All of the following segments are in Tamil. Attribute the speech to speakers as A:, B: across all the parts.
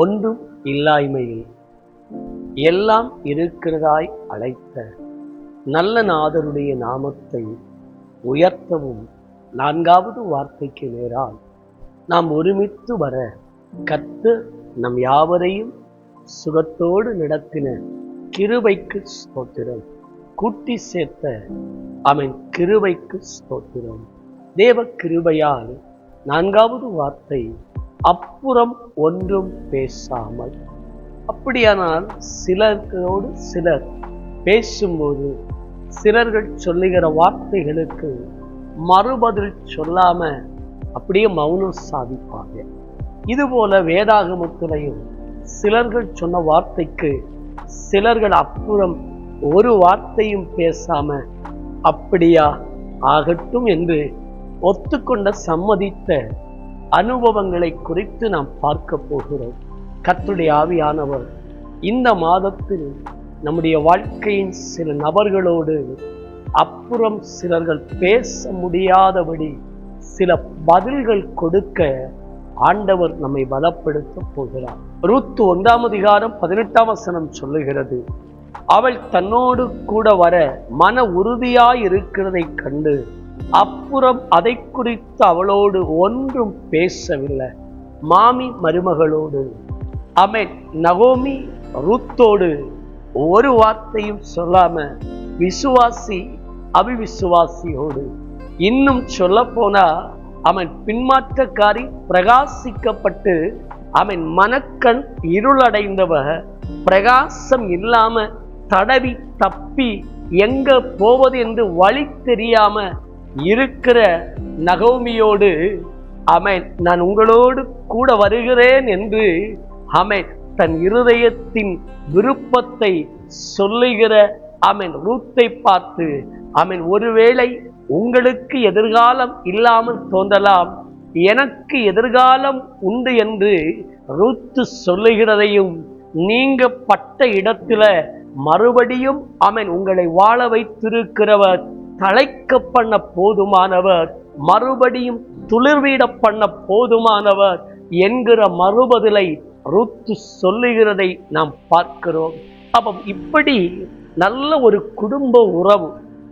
A: ஒன்றும் இல்லாய்மையில் எல்லாம் இருக்கிறதாய் அழைத்த நல்ல நாதருடைய நாமத்தை உயர்த்தவும் நான்காவது வார்த்தைக்கு நேரால் நாம் ஒருமித்து வர கத்து நம் யாவரையும் சுகத்தோடு நடத்தின கிருபைக்கு ஸ்தோத்திரம். கூட்டி சேர்த்த அவன் கிருபைக்கு ஸ்தோத்திரம். தேவ கிருபையால் நான்காவது வார்த்தை அப்புறம் ஒன்றும் பேசாமல். அப்படியானால் சிலர்களோடு சிலர் பேசும்போது சிலர்கள் சொல்லுகிற வார்த்தைகளுக்கு மறுபதில் சொல்லாம அப்படியே மௌனம் சாதிப்பாங்க. இதுபோல வேதாகமத்திலையும் சிலர்கள் சொன்ன வார்த்தைக்கு சிலர்கள் அப்புறம் ஒரு வார்த்தையும் பேசாம அப்படியா ஆகட்டும் என்று ஒத்துக்கொண்ட சம்மதித்த அனுபவங்களை குறித்து நாம் பார்க்க போகிறோம். கத்துடைய ஆவியானவர் இந்த மாதத்தில் நம்முடைய வாழ்க்கையின் சில நபர்களோடு அப்புறம் சிலர்கள் பேச முடியாதபடி சில பதில்கள் கொடுக்க ஆண்டவர் நம்மை பலப்படுத்த போகிறார். ரூத்து ஒன்றாம் அதிகாரம் பதினெட்டாம் வசனம் சொல்லுகிறது அவள் தன்னோடு கூட வர மன உறுதியாய் இருக்கிறதை கண்டு அப்புறம் அதை குறித்து அவளோடு ஒன்றும் பேசவில்லை. மாமி மருமகளோடு. அமேன். நகோமி ரூத்தோடு ஒரு வார்த்தையும் சொல்லாம விசுவாசி அபிவிசுவாசியோடு இன்னும் சொல்ல போனா அவன் பின்மாற்றக்காரி பிரகாசிக்கப்பட்டு அவன் மனக்கண் இருளடைந்தவ பிரகாசம் இல்லாம தடவி தப்பி எங்க போவது என்று வழி தெரியாம இருக்கிற நகோமியோடு அமேன் நான் உங்களோடு கூட வருகிறேன் என்று அமேன் தன் இருதயத்தின் விருப்பத்தை சொல்லுகிற அமேன் ரூத்தை பார்த்து அமேன் ஒருவேளை உங்களுக்கு எதிர்காலம் இல்லாமல் தோன்றலாம் எனக்கு எதிர்காலம் உண்டு என்று ரூத்து சொல்லுகிறதையும் நீங்க பட்ட இடத்துல மறுபடியும் அவன் உங்களை வாழ வைத்திருக்கிறவர் தழைக்க பண்ண போதுமானவர் மறுபடியும் துளிர்வீட பண்ண போதுமானவர் என்கிற மறுபதிலை ருத்து சொல்லுகிறதை நாம் பார்க்கிறோம். அப்ப இப்படி நல்ல ஒரு குடும்ப உறவு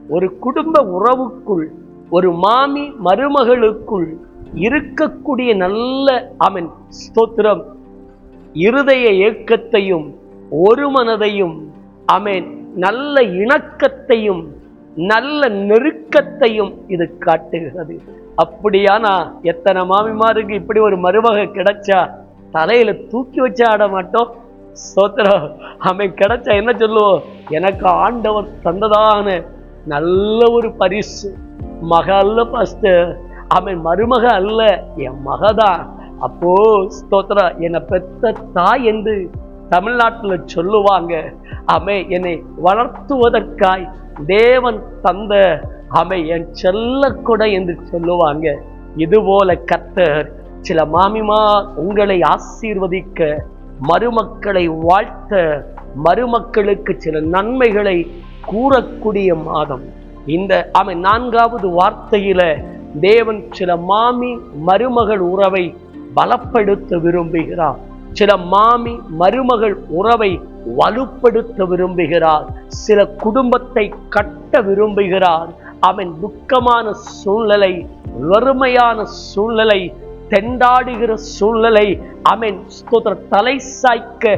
A: ஒரு குடும்ப உறவுக்குள் ஒரு மாமி மருமகளுக்குள் இருக்கக்கூடிய நல்ல அவன் ஸ்தோத்திரம் இருதய ஏக்கத்தையும் ஒரு மனதையும் அமேன் நல்ல இணக்கத்தையும் நல்ல நெருக்கத்தையும் இது காட்டுகிறது. அப்படியானா எத்தனை மாமிமாருக்கு இப்படி ஒரு மருமக கிடைச்சா தலையில தூக்கி வச்சு ஆட மாட்டோம்? சோத்திரம் அவன் கிடைச்சா என்ன சொல்லுவோம்? எனக்கு ஆண்டவர் தந்ததான நல்ல ஒரு பரிசு. மக அல்ல பாஸ்டர் அவன் மருமக அல்ல என் மகதான். அப்போ ஸ்தோத்ரா என்னை பெத்த தாய் என்று தமிழ்நாட்டுல சொல்லுவாங்க. அமை என்னை வளர்த்துவதற்காய் தேவன் தந்த அவை என் செல்ல என்று சொல்லுவாங்க. இதுபோல கத்தர் சில மாமிமா உங்களை ஆசீர்வதிக்க மருமக்களை வாழ்த்த மருமக்களுக்கு சில நன்மைகளை கூறக்கூடிய மாதம். இந்த அவன் நான்காவது வார்த்தையில தேவன் சில மாமி மருமகள் உறவை பலப்படுத்த விரும்புகிறார். சில மாமி மருமகள் உறவை வலுப்படுத்த விரும்புகிறார் சில குடும்பத்தை கட்ட விரும்புகிறார். அவன் துக்கமான சூழ்நிலை வறுமையான சூழ்நிலை தெண்டாடுகிற சூழ்நிலை அவன் தலை சாய்க்க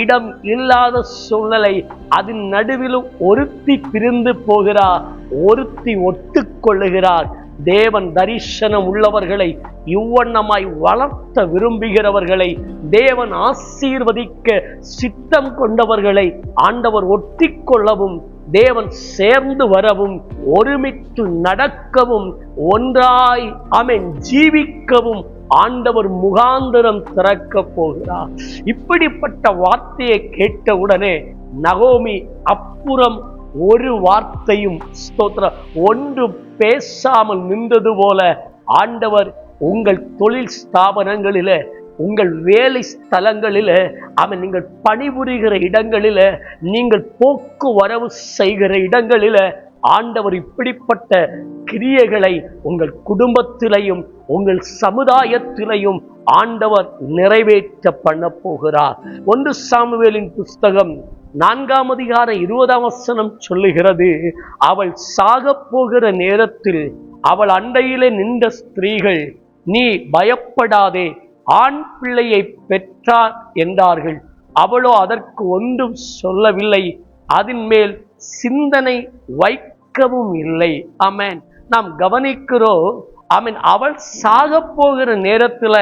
A: இடம் இல்லாத சூழ்நிலை அதன் நடுவிலும் ஒருத்தி பிரிந்து போகிறார் ஒருத்தி ஒத்துக்கொள்ளுகிறார். தேவன் தரிசனம் உள்ளவர்களை இவ்வண்ணமாய் வளர்த்த விரும்புகிறவர்களை தேவன் ஆசீர்வதிக்க சித்தம் கொண்டவர்களை ஆண்டவர் ஒட்டி கொள்ளவும் தேவன் சேர்ந்து வரவும் ஒருமித்து நடக்கவும் ஒன்றாய் அமேன் ஜீவிக்கவும் ஆண்டவர் முகாந்திரம் திறக்க போகிறார். இப்படிப்பட்ட வார்த்தையை கேட்டவுடனே நகோமி அப்புறம் ஒரு வார்த்தையும் ஸ்தோத்திரம் ஒன்று பேசாமல் நின்றது போல ஆண்டவர் உங்கள் தொழில் ஸ்தாபனங்களில உங்கள் வேலை ஸ்தலங்களில அவன் நீங்கள் பணிபுரிகிற இடங்களில நீங்கள் போக்குவரவு செய்கிற இடங்களில ஆண்டவர் இப்படிப்பட்ட கிரியைகளை உங்கள் குடும்பத்திலையும் உங்கள் சமுதாயத்திலையும் ஆண்டவர் நிறைவேற்ற பண்ண போகிறார். ஒன்று சாமுவேலின் புஸ்தகம் நான்காம் அதிகார இருபதாம் வசனம் சொல்லுகிறது அவள் சாகப் போகிற நேரத்தில் அவள் அண்டையிலே நின்ற ஸ்திரீகள் நீ பயப்படாதே ஆண் பிள்ளையை பெற்றார் என்றார்கள். அவளோ அதற்கு ஒன்றும் சொல்லவில்லை. அதன் மேல் சிந்தனை வைக்கவும் இல்லை. அமேன் நாம் கவனிக்கிறோம் ஆமென் அவள் சாகப் போகிற நேரத்துல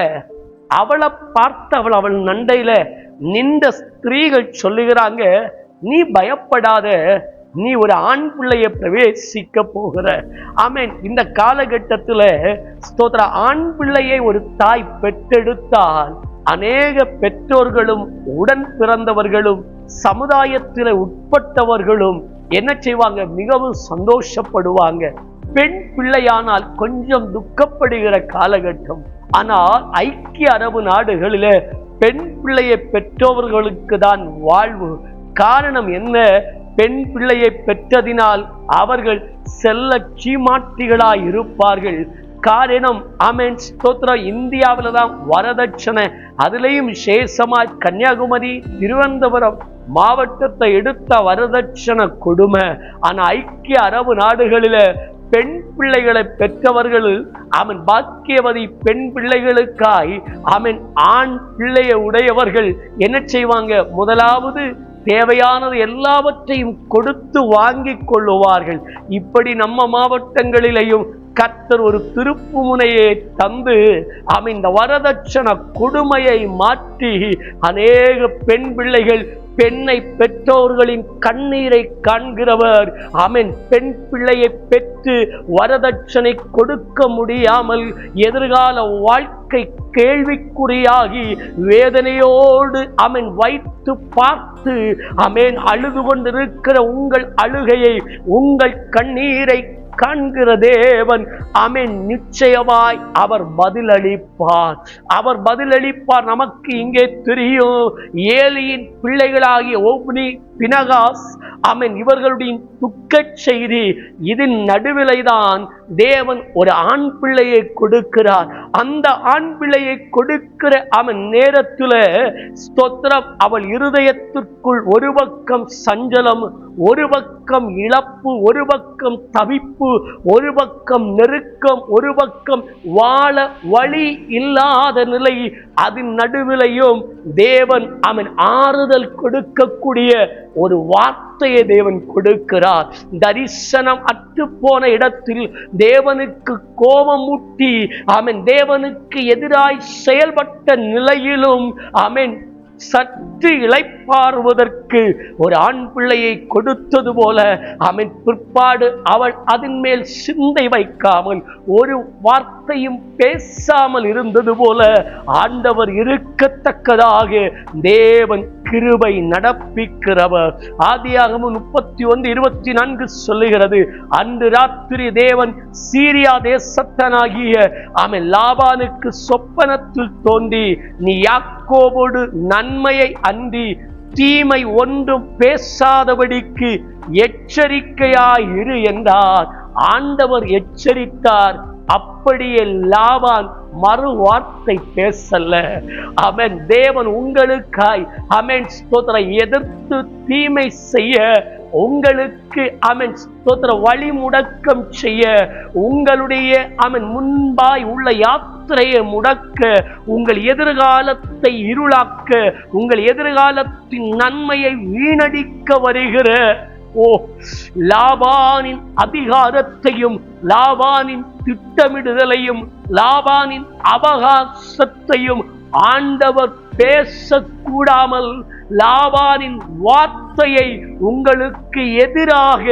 A: அவளை பார்த்து அவள் அவள் நண்டையில நின்ற ஸ்திரீகள் சொல்லுகிறாங்க நீ பயப்படாத நீ ஒரு ஆண் பிள்ளையை பிரவேசிக்க போகிற. ஆமேன். இந்த காலகட்டத்துல ஸ்தோத்திர ஆண் பிள்ளையை ஒரு தாய் பெற்றெடுத்தால் அநேக பெற்றோர்களும் உடன் பிறந்தவர்களும் சமுதாயத்தில் உட்பட்டவர்களும் என்ன செய்வாங்க? மிகவும் சந்தோஷப்படுவாங்க. பெண் பிள்ளையானால் கொஞ்சம் துக்கப்படுகிற காலகட்டம். ஆனால் ஐக்கிய அரபு நாடுகளில பெண் பிள்ளையை பெற்றவர்களுக்கு தான் வாழ்வு. காரணம் என்ன? பெண் பிள்ளையை பெற்றதினால் அவர்கள் செல்ல சீமாட்டிகளாய் இருப்பார்கள். காரணம் அமேன் ஸ்தோத்திரம். இந்தியாவில தான் வரதட்சணை. அதுலேயும் விசேஷமாய் கன்னியாகுமரி திருவனந்தபுரம் மாவட்டத்தை எடுத்த வரதட்சணை கொடுமை. ஆனால் ஐக்கிய அரபு நாடுகளில பெண் பிள்ளைகளை பெற்றவர்கள் அவன் பாக்கியவதி பெண் பிள்ளைகளுக்காய் அவன் ஆண் பிள்ளையை உடையவர்கள் என்ன செய்வாங்க? முதலாவது தேவையானது எல்லாவற்றையும் கொடுத்து வாங்கி கொள்ளுவார்கள். இப்படி நம்ம மாவட்டங்களிலேயும் கர்த்தர் ஒரு திருப்பு முனையை தந்து அவன் இந்த வரதட்சணை கொடுமையை மாற்றி அநேக பெண் பிள்ளைகள் பெண்ணை பெற்றோர்களின் கண்ணீரை காண்கிறவர். அவன் பெண் பிள்ளையை பெற்று வரதட்சணை கொடுக்க முடியாமல் எதிர்கால வாழ்க்கை கேள்விக்குறியாகி வேதனையோடு அவன் வைத்து பார்த்து அமேன் அழுது கொண்டிருக்கிற உங்கள் அழுகையை உங்கள் கண்ணீரை காண்கிற தேவன் அமேன் நிச்சயமாய் அவர் பதிலளிப்பார். அவர் பதிலளிப்பார் நமக்கு இங்கே தெரியும். ஏலியின் பிள்ளைகளாகிய ஓப்னி பினகாஸ் அவன் இவர்களுடைய துக்கச் செய்தி. இதன் நடுவிலை தான் தேவன் ஒரு ஆண் பிள்ளையை கொடுக்கிறார். அந்த ஆண் பிள்ளையை கொடுக்கிற அவன் நேரத்தில் ஸ்தோத்திரம் அவள் இருதயத்திற்குள் ஒரு பக்கம் சஞ்சலம் ஒரு பக்கம் இழப்பு ஒரு பக்கம் தவிப்பு ஒரு பக்கம் நெருக்கம் ஒரு பக்கம் வாழ வழி இல்லாத நிலை. அதன் நடுவிலையும் தேவன் அவன் ஆறுதல் கொடுக்கக்கூடிய ஒரு வார்த்தையை தேவன் கொடுக்கிறார். தரிசனம் அற்று போன இடத்தில் தேவனுக்கு கோபம் முட்டி அவன் தேவனுக்கு எதிராய் செயல்பட்ட நிலையிலும் அவன் சற்று இழைப்பாறுவதற்கு ஒரு ஆண் பிள்ளையை கொடுத்தது போல அவன் பிற்பாடு அவள் அதன் மேல் சிந்தை வைக்காமல் ஒரு வார்த்தை வார்த்தையும் பேசாமல் இருந்தது போல ஆண்டவர் இருக்கத்தக்கதாக தேவன் கிருபை நடப்பிக்கிறவர். ஆதியாகமும் முப்பத்தி ஒன்று இருபத்தி நான்கு சொல்லுகிறது அன்று ராத்திரி தேவன் சீரியா தேசத்தனாகிய அவன் லாபானுக்கு சொப்பனத்தில் தோன்றி நீ யாக்கோவோடு நன்மையை அன்றி தீமை ஒன்றும் பேசாதபடிக்கு எச்சரிக்கையாயிரு என்றார். ஆண்டவர் எச்சரித்தார். அப்படியே லாபான் மறு வார்த்தை பேசல. அவன் தேவன் உங்களுக்காய் அவன் ஸ்தோத்திர எதிர்த்து தீமை செய்ய உங்களுக்கு அவன் ஸ்தோத்திர வழி முடக்கம் செய்ய உங்களுடைய அவன் முன்பாய் உள்ள யாத்திரையை முடக்க உங்கள் எதிர்காலத்தை இருளாக்க உங்கள் எதிர்காலத்தின் நன்மையை வீணடிக்க வருகிற ஓ லாபானின் அதிகாரத்தையும் லாபானின் திட்டமிடுதலையும் லாபானின் அவகாசத்தையும் ஆண்டவர் பேசக்கூடாமல் லாபானின் வார்த்தையை உங்களுக்கு எதிராக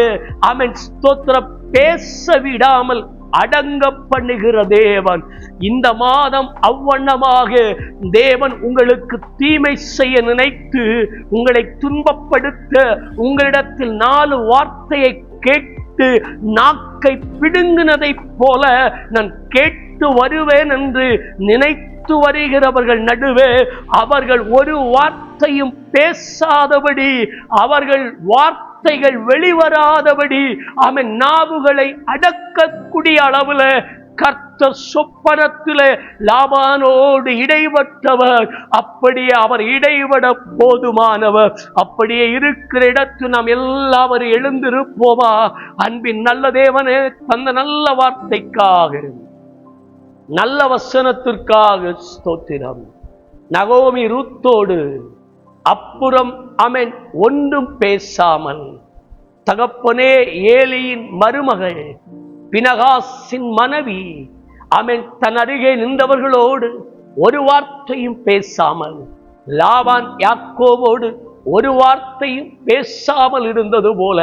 A: அவன் ஸ்தோத்திர பேச விடாமல் அடங்க பண்ணுகிற தேவன். இந்த மாதம் அவ்வண்ணமாக தேவன் உங்களுக்கு தீமை செய்ய நினைத்து உங்களை துன்பப்படுத்த உங்களிடத்தில் நாலு வார்த்தையை கேட்டு நாக்கை பிடுங்கினதைப் போல நான் கேட்டு வருவேன் என்று நினைத்து வருகிறவர்கள் நடுவே அவர்கள் ஒரு வார்த்தையும் பேசாதபடி அவர்கள் வார்த்தை வார்த்தைகள் வெளிவராதபடி அவன் நாவுகளை அடக்கக்கூடிய அளவுல கர்த்த சொப்பனத்தில் லாபானோடு இடைப்பட்டவர். அப்படியே அவர் இடைவிட போதுமானவர். அப்படியே இருக்கிற இடத்து நாம் எல்லாரும் எழுந்திருப்போமா? அன்பின் நல்ல தேவனே தந்த நல்ல வார்த்தைக்காக. நல்ல வசனத்திற்காக ஸ்தோத்திரம். நகோமி ரூத்தோடு அப்புறம் அவன் ஒன்றும் பேசாமல் தகப்பனே ஏலியின் மருமகள் பினகாசின் மனைவி அவன் தன் அருகே நின்றவர்களோடு ஒரு வார்த்தையும் பேசாமல் லாவான் யாக்கோவோடு ஒரு வார்த்தையும் பேசாமல் இருந்தது போல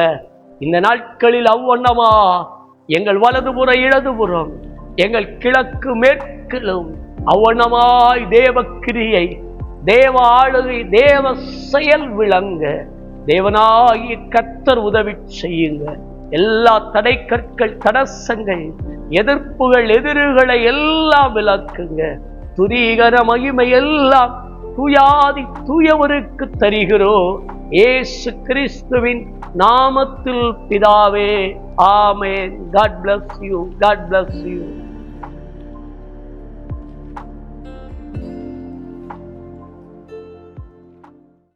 A: இந்த நாட்களில் அவ்வண்ணமா எங்கள் வலதுபுற இடதுபுறம் எங்கள் கிழக்கு மேற்கிலும் அவ்வண்ணமாய் தேவக்கிரியை தேவ ஆளுகை தேவ செயல் விளங்க தேவனாகிய கத்தர் உதவி செய்யுங்க. எல்லா தடை கற்கள் தடசங்கள் எதிர்ப்புகள் எதிர்களை எல்லாம் விளக்குங்க. துரீகர மகிமை எல்லாம் தூயாதி தூயவருக்கு தருகிறோம். ஏசு கிறிஸ்துவின் நாமத்தில் பிதாவே ஆமேன். God bless you God bless you